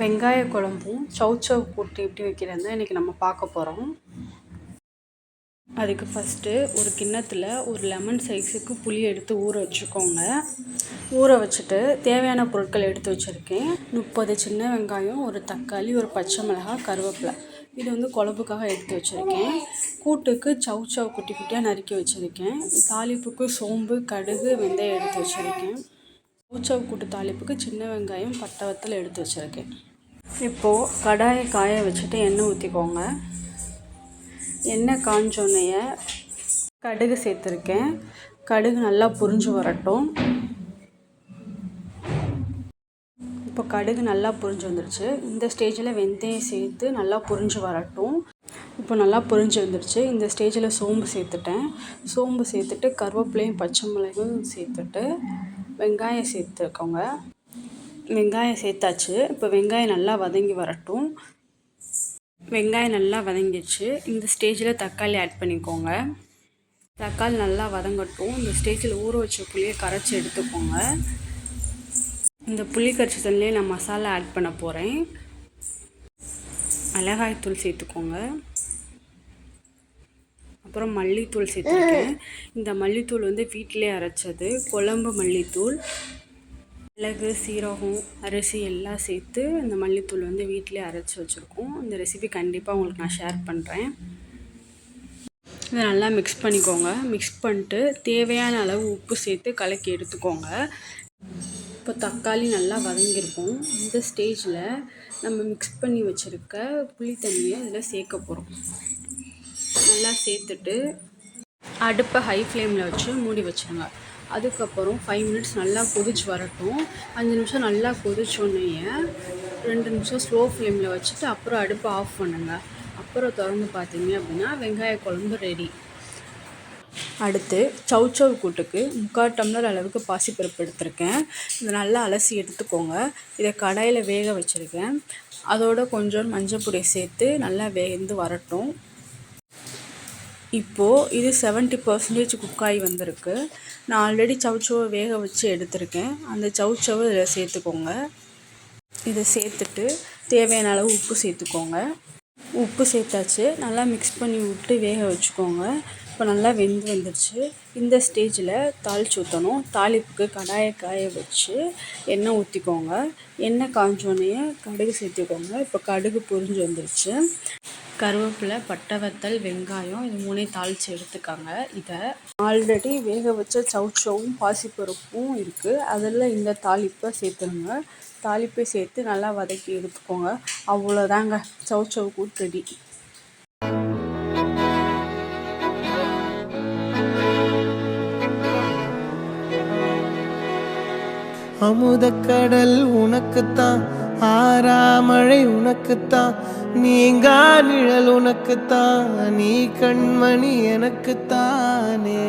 வெங்காய குழம்பும் சவுச்சவ் கூட்டு எப்படி வைக்கிறதுன்னு தான் இன்றைக்கி நம்ம பார்க்க போகிறோம் அதுக்கு ஃபஸ்ட்டு ஒரு கிண்ணத்தில் ஒரு லெமன் சைஸுக்கு புளி எடுத்து ஊற வச்சுக்கோங்க. ஊற வச்சுட்டு தேவையான பொருட்கள் எடுத்து வச்சுருக்கேன். முப்பது சின்ன வெங்காயம் ஒரு தக்காளி ஒரு பச்சை மிளகாய் கருவேப்பிலை. இது வந்து குழம்புக்காக எடுத்து வச்சுருக்கேன். கூட்டுக்கு சவ் சவ் குட்டி குட்டியாக நறுக்கி வச்சுருக்கேன். தாளிப்புக்கு சோம்பு கடுகு வெந்தயம் எடுத்து வச்சுருக்கேன். சௌச்சவ் சவ் கூட்டு தாளிப்புக்கு சின்ன வெங்காயம் பட்டவத்தில் எடுத்து வச்சுருக்கேன். இப்போது கடாயை காய வச்சுட்டு எண்ணெய் ஊற்றிக்கோங்க எண்ணெய் காஞ்சோன்னைய கடுகு சேர்த்துருக்கேன். கடுகு நல்லா புரிஞ்சு வரட்டும். இப்போ கடுகு நல்லா புரிஞ்சு வந்துருச்சு. இந்த ஸ்டேஜில் வெந்தயம் சேர்த்து நல்லா புரிஞ்சு வரட்டும். இப்போ நல்லா புரிஞ்சு வந்துருச்சு. இந்த ஸ்டேஜில் சோம்பு சேர்த்துட்டேன். சோம்பு சேர்த்துட்டு கருவேப்பிலையும் பச்சை மிளகும் சேர்த்துட்டு வெங்காயம் சேர்த்துக்கோங்க. வெங்காயம் சேர்த்தாச்சு. இப்போ வெங்காயம் நல்லா வதங்கி வரட்டும். வெங்காயம் நல்லா வதங்கிடுச்சு. இந்த ஸ்டேஜில் தக்காளி ஆட் பண்ணிக்கோங்க. தக்காளி நல்லா வதங்கட்டும். இந்த ஸ்டேஜில் ஊற வச்ச புளியை கரைச்சி எடுத்துக்கோங்க. இந்த புளி கரைச்சி தண்ணிலே நான் மசாலா ஆட் பண்ண போகிறேன் மிளகாய்த்தூள் சேர்த்துக்கோங்க. அப்புறம் மல்லித்தூள் சேர்த்துருக்கேன். இந்த மல்லித்தூள் வந்து வீட்டிலே அரைச்சது. குழம்பு மல்லித்தூள். மிளகு சீரகம் அரிசி எல்லாம் சேர்த்து இந்த மல்லித்தூள் வந்து வீட்டிலே அரைச்சி வச்சுருக்கோம். இந்த ரெசிபி கண்டிப்பாக உங்களுக்கு நான் ஷேர் பண்ணுறேன் இதை நல்லா மிக்ஸ் பண்ணிக்கோங்க. மிக்ஸ் பண்ணிட்டு தேவையான அளவு உப்பு சேர்த்து கலக்கி எடுத்துக்கோங்க. இப்போ தக்காளி நல்லா வதங்கியிருக்கும் இந்த ஸ்டேஜில் நம்ம மிக்ஸ் பண்ணி வச்சுருக்க புளி தண்ணியை இதில் சேர்க்க போகிறோம் நல்லா சேர்த்துட்டு அடுப்பை ஹை ஃப்ளேமில் வச்சு மூடி வச்சுருங்க. அதுக்கப்புறம் ஃபைவ் மினிட்ஸ் நல்லா கொதிச்சு வரட்டும். அஞ்சு நிமிஷம் நல்லா கொதிச்சோன்னே ரெண்டு நிமிஷம் ஸ்லோ ஃப்ளேமில் வச்சுட்டு அப்புறம் அடுப்பை ஆஃப் பண்ணுங்கள் அப்புறம் திறந்து பார்த்தீங்க அப்படின்னா வெங்காய குழம்பு ரெடி அடுத்து சௌச்சவ் கூட்டுக்கு முக்கால் டம்ளர் அளவுக்கு பாசிப்பருப்பு எடுத்திருக்கேன். இதை நல்லா அலசி எடுத்துக்கோங்க. இதை கடாயில் வேக வச்சுருக்கேன். அதோட கொஞ்சம் மஞ்சள் பொடி சேர்த்து நல்லா வேந்து வரட்டும். இப்போது இது செவன்ட்டி பர்சன்டேஜ் குக்காகி வந்திருக்கு. நான் ஆல்ரெடி சவுச்சவை வேக வச்சு எடுத்திருக்கேன். அந்த சவுச்சவை இதில் சேர்த்துக்கோங்க. இதை சேர்த்துட்டு தேவையான அளவு உப்பு சேர்த்துக்கோங்க. உப்பு சேர்த்தாச்சு. நல்லா மிக்ஸ் பண்ணி விட்டு வேக வச்சுக்கோங்க. இப்போ நல்லா வெந்து வந்துடுச்சு இந்த ஸ்டேஜில் தாளிச்சு ஊற்றணும் தாளிப்புக்கு கடாயை காய வச்சு எண்ணெய் ஊற்றிக்கோங்க எண்ணெய் காஞ்சோடனே கடுகு சேர்த்துக்கோங்க. இப்போ கடுகு பொரிஞ்சு வந்துடுச்சு கருவேப்பிலை பட்டை வத்தல் வெங்காயம் இது மூணையும் தாளித்து எடுத்துக்காங்க. இதை ஆல்ரெடி வேக வச்ச சவுச்சவும் பாசிப்பருப்பும் இருக்குது அதில் இந்த தாளிப்பை சேர்த்துருங்க. தாளிப்பை சேர்த்து நல்லா வதக்கி எடுத்துக்கோங்க. அவ்வளோதாங்க. சவுச்சவு கூட்டு ரெடி அமுதக்கடல் உனக்குத்தான். ஆறாமழை உனக்குத்தான் நீங்கா நிழல் உனக்குத்தான் நீ கண்மணி எனக்குத்தானே.